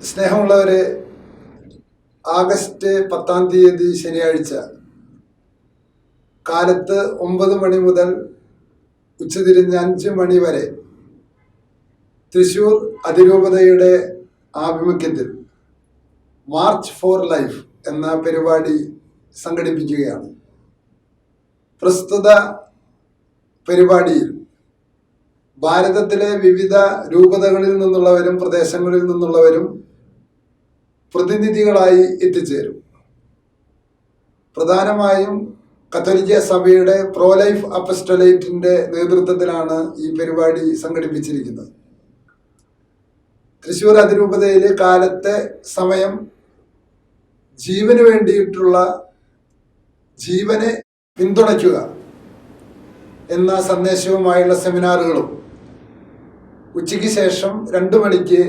സ്നേഹമുള്ളവരെ ആഗസ്റ്റ് പത്താം തീയതി ശനിയാഴ്ച കാലത്ത് ഒമ്പത് മണി മുതൽ ഉച്ചതിരിഞ്ഞ് അഞ്ച് മണി വരെ തൃശൂർ അതിരൂപതയുടെ ആഭിമുഖ്യത്തിൽ മാർച്ച് ഫോർ ലൈഫ് എന്ന പരിപാടി സംഘടിപ്പിക്കുകയാണ്. പ്രസ്തുത പരിപാടിയിൽ ഭാരതത്തിലെ വിവിധ രൂപതകളിൽ നിന്നുള്ളവരും പ്രദേശങ്ങളിൽ നിന്നുള്ളവരും പ്രതിനിധികളായി എത്തിച്ചേരും. പ്രധാനമായും കത്തോലിക്ക സഭയുടെ പ്രോ ലൈഫ് നേതൃത്വത്തിലാണ് ഈ പരിപാടി സംഘടിപ്പിച്ചിരിക്കുന്നത്. തൃശ്ശൂർ അതിരൂപതയിലെ കാലത്തെ സമയം ജീവന് വേണ്ടിയിട്ടുള്ള ജീവനെ പിന്തുണയ്ക്കുക എന്ന സന്ദേശവുമായുള്ള സെമിനാറുകളും ഉച്ചയ്ക്ക് ശേഷം രണ്ടു മണിക്ക്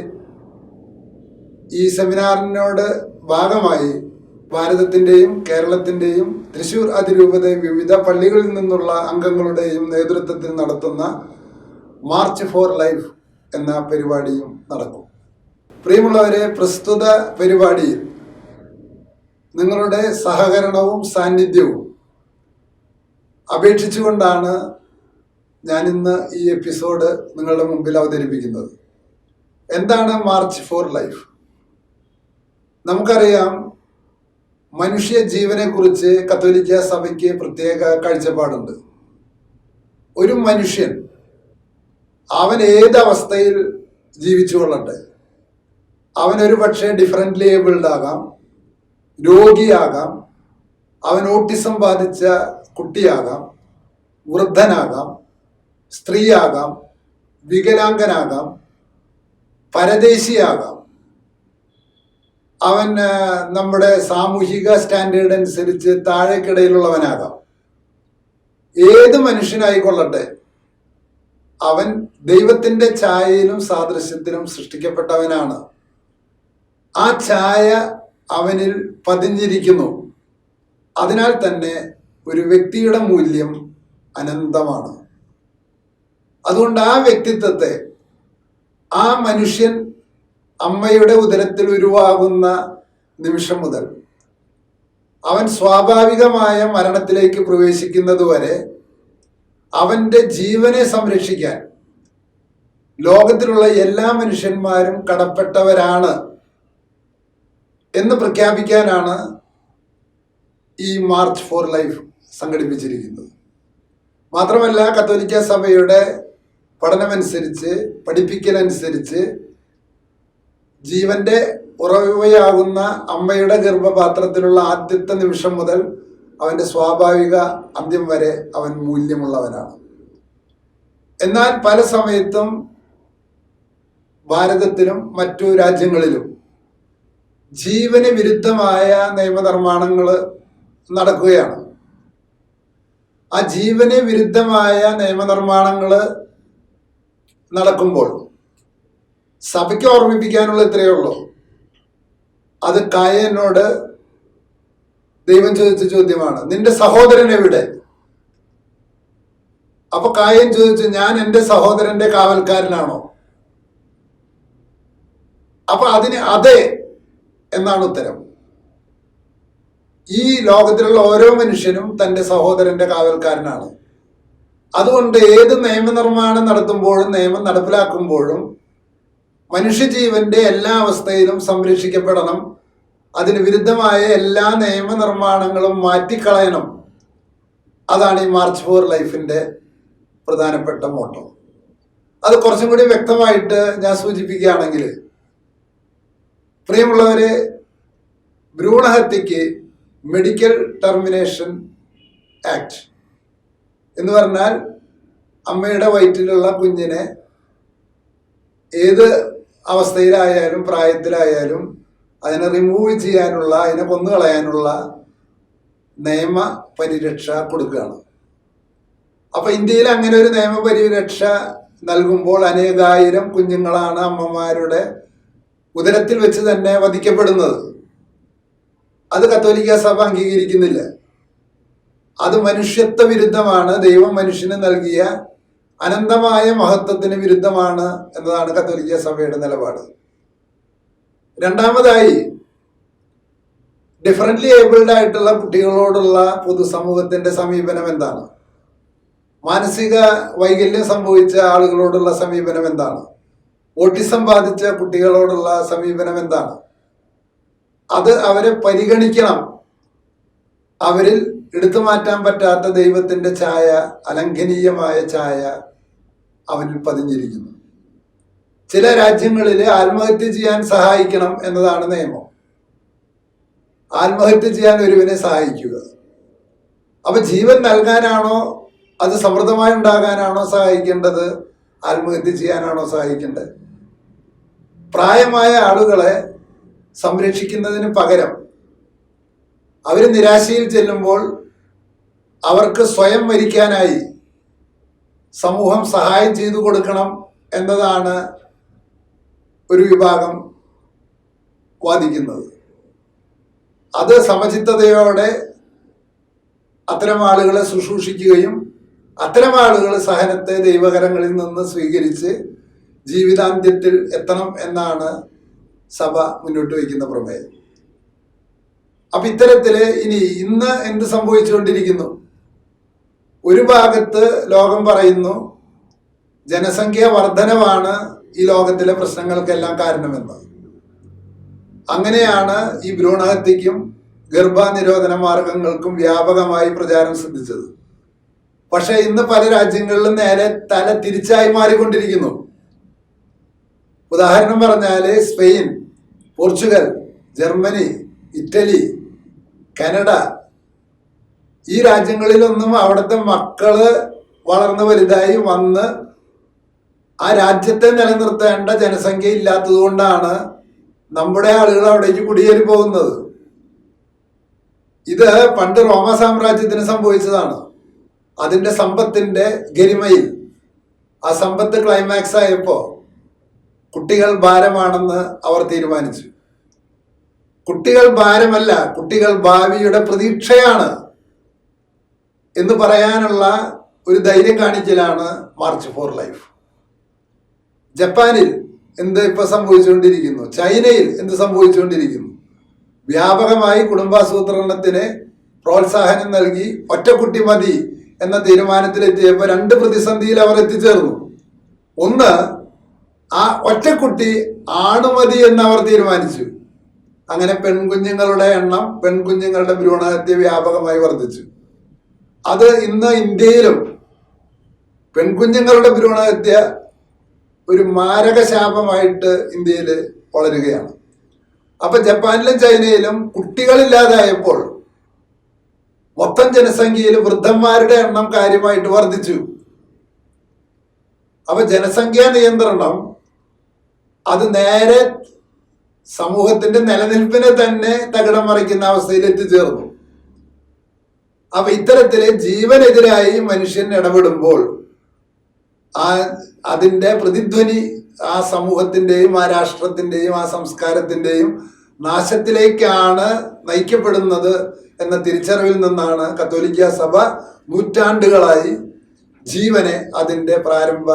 ഈ സെമിനാറിനോട് ഭാഗമായി ഭാരതത്തിന്റെയും കേരളത്തിന്റെയും തൃശൂർ അതിരൂപത വിവിധ പള്ളികളിൽ നിന്നുള്ള അംഗങ്ങളുടെയും നേതൃത്വത്തിൽ നടത്തുന്ന മാർച്ച് ഫോർ ലൈഫ് എന്ന പരിപാടിയും നടക്കും. പ്രിയമുള്ളവരെ പ്രസ്തുത പരിപാടിയിൽ നിങ്ങളുടെ സഹകരണവും സാന്നിധ്യവും അപേക്ഷിച്ചുകൊണ്ടാണ് ഞാനിന്ന് ഈ എപ്പിസോഡ് നിങ്ങളുടെ മുമ്പിൽ അവതരിപ്പിക്കുന്നത്. എന്താണ് മാർച്ച് ഫോർ ലൈഫ്? നമുക്കറിയാം മനുഷ്യ ജീവനെ കുറിച്ച് കത്തോലിക്ക സഭയ്ക്ക് പ്രത്യേക കാഴ്ചപ്പാടുണ്ട്. ഒരു മനുഷ്യൻ അവൻ ഏത് അവസ്ഥയിൽ ജീവിച്ചു കൊള്ളട്ടെ? അവൻ ഒരു പക്ഷേ ഡിഫറന്റ്ലി ഏബിൾഡ് ആകാം രോഗിയാകാം അവൻ ഓട്ടിസം ബാധിച്ച കുട്ടിയാകാം വൃദ്ധനാകാം സ്ത്രീയാകാം വികലാംഗനാകാം പരദേശിയാകാം. അവൻ നമ്മുടെ സാമൂഹിക സ്റ്റാൻഡേർഡ് അനുസരിച്ച് താഴേക്കിടയിലുള്ളവനാകാം. ഏത് മനുഷ്യനായിക്കൊള്ളട്ടെ അവൻ ദൈവത്തിന്റെ ഛായയിലും സാദൃശ്യത്തിലും സൃഷ്ടിക്കപ്പെട്ടവനാണ്. ആ ഛായ അവനിൽ പതിഞ്ഞിരിക്കുന്നു. അതിനാൽ തന്നെ ഒരു വ്യക്തിയുടെ മൂല്യം അനന്തമാണ്. അതുകൊണ്ട് ആ വ്യക്തിത്വത്തെ ആ മനുഷ്യൻ അമ്മയുടെ ഉദരത്തിൽ ഉരുവാകുന്ന നിമിഷം മുതൽ അവൻ സ്വാഭാവികമായ മരണത്തിലേക്ക് പ്രവേശിക്കുന്നതുവരെ അവന്റെ ജീവനെ സംരക്ഷിക്കാൻ ലോകത്തിലുള്ള എല്ലാ മനുഷ്യന്മാരും കടപ്പെട്ടവരാണ് എന്ന് പ്രഖ്യാപിക്കാനാണ് ഈ മാർച്ച് ഫോർ ലൈഫ് സംഘടിപ്പിച്ചിരിക്കുന്നത്. മാത്രമല്ല കത്തോലിക്ക സഭയുടെ പഠനമനുസരിച്ച് പഠിപ്പിക്കലനുസരിച്ച് ജീവന്റെ ഉറവയാകുന്ന അമ്മയുടെ ഗർഭപാത്രത്തിലുള്ള ആദ്യത്തെ നിമിഷം മുതൽ അവന്റെ സ്വാഭാവിക അന്ത്യം വരെ അവൻ മൂല്യമുള്ളവനാണ്. എന്നാൽ പല സമയത്തും ഭാരതത്തിലും മറ്റു രാജ്യങ്ങളിലും ജീവന് വിരുദ്ധമായ നിയമനിർമ്മാണങ്ങൾ നടക്കുകയാണ്. ആ ജീവന് വിരുദ്ധമായ നിയമനിർമ്മാണങ്ങൾ നടക്കുമ്പോൾ സഭയ്ക്ക് ഓർമ്മിപ്പിക്കാനുള്ള ഇത്രയേ ഉള്ളൂ. അത് കായനോട് ദൈവം ചോദിച്ച ചോദ്യമാണ് നിന്റെ സഹോദരൻ എവിടെ? അപ്പൊ കായൻ ചോദിച്ചു ഞാൻ എന്റെ സഹോദരന്റെ കാവൽക്കാരനാണോ? അപ്പൊ അതിന് അതെ എന്നാണ് ഉത്തരം. ഈ ലോകത്തിലുള്ള ഓരോ മനുഷ്യനും തന്റെ സഹോദരന്റെ കാവൽക്കാരനാണ്. അതുകൊണ്ട് ഏത് നിയമനിർമ്മാണം നടത്തുമ്പോഴും നിയമം നടപ്പിലാക്കുമ്പോഴും മനുഷ്യജീവന്റെ എല്ലാ അവസ്ഥയിലും സംരക്ഷിക്കപ്പെടണം. അതിന് വിരുദ്ധമായ എല്ലാ നിയമനിർമ്മാണങ്ങളും മാറ്റിക്കളയണം. അതാണ് ഈ മാർച്ച് ഫോർ ലൈഫിന്റെ പ്രധാനപ്പെട്ട മോട്ടോ. അത് കുറച്ചും കൂടി വ്യക്തമായിട്ട് ഞാൻ സൂചിപ്പിക്കുകയാണെങ്കിൽ പ്രിയമുള്ളവരെ ഭ്രൂണഹത്യക്ക് മെഡിക്കൽ ടെർമിനേഷൻ ആക്ട് എന്ന് പറഞ്ഞാൽ അമ്മയുടെ വയറ്റിലുള്ള കുഞ്ഞിനെ ഏത് അവസ്ഥയിലായാലും പ്രായത്തിലായാലും അതിനെ റിമൂവ് ചെയ്യാനുള്ള അതിനെ കൊന്നുകളയാനുള്ള നിയമ പരിരക്ഷ കൊടുക്കുകയാണ്. അപ്പോൾ ഇന്ത്യയിൽ അങ്ങനെ ഒരു നിയമ പരിരക്ഷ നൽകുമ്പോൾ അനേകായിരം കുഞ്ഞുങ്ങളാണ് അമ്മമാരുടെ ഉദരത്തിൽ വെച്ച് തന്നെ വധിക്കപ്പെടുന്നത്. അത് കത്തോലിക്ക സഭ അംഗീകരിക്കുന്നില്ല. അത് മനുഷ്യത്വ വിരുദ്ധമാണ്. ദൈവം മനുഷ്യന് നൽകിയ അനന്തമായ മഹത്വത്തിന് വിരുദ്ധമാണ് എന്നതാണ് കത്തോലിക്ക സഭയുടെ നിലപാട്. രണ്ടാമതായി ഡിഫറന്റ്ലി ഏബിൾഡ് ആയിട്ടുള്ള കുട്ടികളോടുള്ള പൊതുസമൂഹത്തിന്റെ സമീപനം എന്താണ്? മാനസിക വൈകല്യം സംഭവിച്ച ആളുകളോടുള്ള സമീപനം എന്താണ്? ഓട്ടിസം ബാധിച്ച കുട്ടികളോടുള്ള സമീപനം എന്താണ്? അത് അവരെ പരിഗണിക്കണം. അവരിൽ എടുത്തു മാറ്റാൻ പറ്റാത്ത ദൈവത്തിന്റെ ഛായ അലംഘനീയമായ ഛായ അവനിൽ പതിഞ്ഞിരിക്കുന്നു. ചില രാജ്യങ്ങളിൽ ആത്മഹത്യ ചെയ്യാൻ സഹായിക്കണം എന്നതാണ് നിയമം. ആത്മഹത്യ ചെയ്യാൻ ഒരുവനെ സഹായിക്കുക. അപ്പൊ ജീവൻ നൽകാനാണോ അത് സമൃദ്ധമായി ഉണ്ടാകാനാണോ സഹായിക്കേണ്ടത്? ആത്മഹത്യ ചെയ്യാനാണോ സഹായിക്കേണ്ടത്? പ്രായമായ ആളുകളെ സംരക്ഷിക്കുന്നതിന് പകരം അവർ നിരാശയിൽ ചെല്ലുമ്പോൾ അവർക്ക് സ്വയം മരിക്കാനായി സമൂഹം സഹായം ചെയ്തു കൊടുക്കണം എന്നതാണ് ഒരു വിഭാഗം വാദിക്കുന്നത്. അത് സമചിത്തതയോടെ അത്തരം ആളുകളെ ശുശ്രൂഷിക്കുകയും അത്തരം ആളുകൾ സഹനത്തെ ദൈവകരങ്ങളിൽ നിന്ന് സ്വീകരിച്ച് ജീവിതാന്ത്യത്തിൽ എത്തണം എന്നാണ് സഭ മുന്നോട്ട് വയ്ക്കുന്ന പ്രമേയം. അപ്പൊ ഇത്തരത്തിൽ ഇനി ഇന്ന് എന്ത് സംഭവിച്ചുകൊണ്ടിരിക്കുന്നു? ഒരു ഭാഗത്ത് ലോകം പറയുന്നു ജനസംഖ്യ വർധനവാണ് ഈ ലോകത്തിലെ പ്രശ്നങ്ങൾക്കെല്ലാം കാരണമെന്ന്. അങ്ങനെയാണ് ഈ ഭ്രൂണഹത്യക്കും ഗർഭനിരോധന മാർഗങ്ങൾക്കും വ്യാപകമായി പ്രചാരം ശ്രദ്ധിച്ചത് പക്ഷെ ഇന്ന് പല രാജ്യങ്ങളിലും നേരെ തല തിരിച്ചായി മാറിക്കൊണ്ടിരിക്കുന്നു. ഉദാഹരണം പറഞ്ഞാൽ Spain Portugal Germany Italy Canada ഈ രാജ്യങ്ങളിലൊന്നും അവിടുത്തെ മക്കൾ വളർന്ന് വലുതായി വന്ന് ആ രാജ്യത്തെ നിലനിർത്തേണ്ട ജനസംഖ്യ ഇല്ലാത്തത് കൊണ്ടാണ് നമ്മുടെ ആളുകൾ അവിടേക്ക് കുടിയേറി പോകുന്നത്. ഇത് പണ്ട് റോമ സാമ്രാജ്യത്തിന് സംഭവിച്ചതാണ്. അതിന്റെ സമ്പത്തിന്റെ ഗരിമയിൽ. ആ സമ്പത്ത് ക്ലൈമാക്സ് ആയപ്പോൾ കുട്ടികൾ ഭാരമാണെന്ന് അവർ തീരുമാനിച്ചു. കുട്ടികൾ ഭാരമല്ല കുട്ടികൾ ഭാവിയുടെ പ്രതീക്ഷയാണ്. എന്ന് പറയാനുള്ള ഒരു ധൈര്യം കാണിക്കലാണ് മാർച്ച് ഫോർ ലൈഫ്. ജപ്പാനിൽ എന്ത് ഇപ്പൊ സംഭവിച്ചുകൊണ്ടിരിക്കുന്നു? ചൈനയിൽ എന്ത് സംഭവിച്ചുകൊണ്ടിരിക്കുന്നു? വ്യാപകമായി കുടുംബാസൂത്രണത്തിന് പ്രോത്സാഹനം നൽകി ഒറ്റക്കുട്ടി മതി എന്ന തീരുമാനത്തിലെത്തിയപ്പോൾ രണ്ട് പ്രതിസന്ധിയിൽ അവർ എത്തിച്ചേർന്നു. ഒന്ന് ആ ഒറ്റക്കുട്ടി ആണുമതി എന്ന് അവർ തീരുമാനിച്ചു. അങ്ങനെ പെൺകുഞ്ഞുങ്ങളുടെ എണ്ണം പെൺകുഞ്ഞുങ്ങളുടെ ഭ്രൂണഹത്യ വ്യാപകമായി വർദ്ധിച്ചു. അത് ഇന്ന് ഇന്ത്യയിലും പെൺകുഞ്ഞുങ്ങളുടെ ഭ്രൂണഹത്യ ഒരു മാരകശാപമായിട്ട് ഇന്ത്യയിൽ വളരുകയാണ്. അപ്പൊ ജപ്പാനിലും ചൈനയിലും കുട്ടികളില്ലാതായപ്പോൾ മൊത്തം ജനസംഖ്യയിൽ വൃദ്ധന്മാരുടെ എണ്ണം കാര്യമായിട്ട് വർദ്ധിച്ചു. അപ്പൊ ജനസംഖ്യാ നിയന്ത്രണം അത് നേരെ സമൂഹത്തിന്റെ നിലനിൽപ്പിനെ തന്നെ തകിടം മറിക്കുന്ന അവസ്ഥയിൽ എത്തിച്ചേർന്നു അപ്പൊ ഇത്തരത്തിൽ ജീവനെതിരായി മനുഷ്യൻ ഇടപെടുമ്പോൾ ആ അതിന്റെ പ്രതിധ്വനി ആ സമൂഹത്തിന്റെയും ആ രാഷ്ട്രത്തിന്റെയും ആ സംസ്കാരത്തിന്റെയും നാശത്തിലേക്കാണ് നയിക്കപ്പെടുന്നത് എന്ന തിരിച്ചറിവിൽ നിന്നാണ് കത്തോലിക്ക സഭ നൂറ്റാണ്ടുകളായി ജീവനെ അതിന്റെ പ്രാരംഭ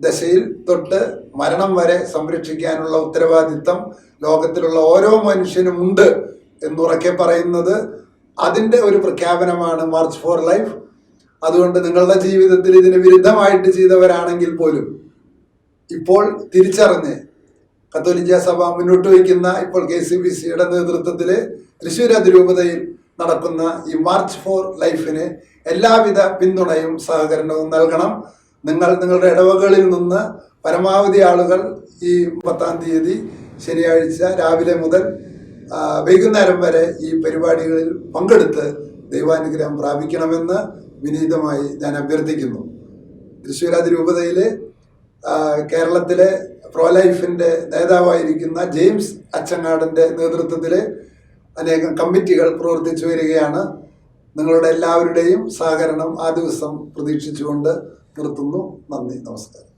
ദശയിൽ തൊട്ട് മരണം വരെ സംരക്ഷിക്കാനുള്ള ഉത്തരവാദിത്തം ലോകത്തിലുള്ള ഓരോ മനുഷ്യനും ഉണ്ട് എന്നുറക്കെ പറയുന്നത് അതിന്റെ ഒരു പ്രഖ്യാപനമാണ് മാർച്ച് ഫോർ ലൈഫ് അതുകൊണ്ട് നിങ്ങളുടെ ജീവിതത്തിൽ ഇതിന് വിരുദ്ധമായിട്ട് ചെയ്തവരാണെങ്കിൽ പോലും ഇപ്പോൾ തിരിച്ചറിഞ്ഞ് കത്തോലിക്ക സഭ മുന്നോട്ട് വയ്ക്കുന്ന ഇപ്പോൾ കെ സി ബി സിയുടെ നേതൃത്വത്തിൽ തൃശ്ശൂർ അതിരൂപതയിൽ നടക്കുന്ന ഈ മാർച്ച് ഫോർ ലൈഫിന് എല്ലാവിധ പിന്തുണയും സഹകരണവും നൽകണം. നിങ്ങൾ നിങ്ങളുടെ ഇടവകളിൽ നിന്ന് പരമാവധി ആളുകൾ ഈ പത്താം തീയതി ശനിയാഴ്ച രാവിലെ മുതൽ വൈകുന്നേരം വരെ ഈ പരിപാടികളിൽ പങ്കെടുത്ത് ദൈവാനുഗ്രഹം പ്രാപിക്കണമെന്ന് വിനീതമായി ഞാൻ അഭ്യർത്ഥിക്കുന്നു. തൃശ്ശൂരാതി രൂപതയിലെ കേരളത്തിലെ കേരളത്തിലെ പ്രോലൈഫിന്റെ നേതാവായിരിക്കുന്ന ജെയിംസ് അച്ചങ്ങാടന്റെ നേതൃത്വത്തിൽ അനേകം കമ്മിറ്റികൾ പ്രവർത്തിച്ചു വരികയാണ്. നിങ്ങളുടെ എല്ലാവരുടെയും സഹകരണം ആ ദിവസം പ്രതീക്ഷിച്ചുകൊണ്ട് നിർത്തുന്നു. നന്ദി നമസ്കാരം.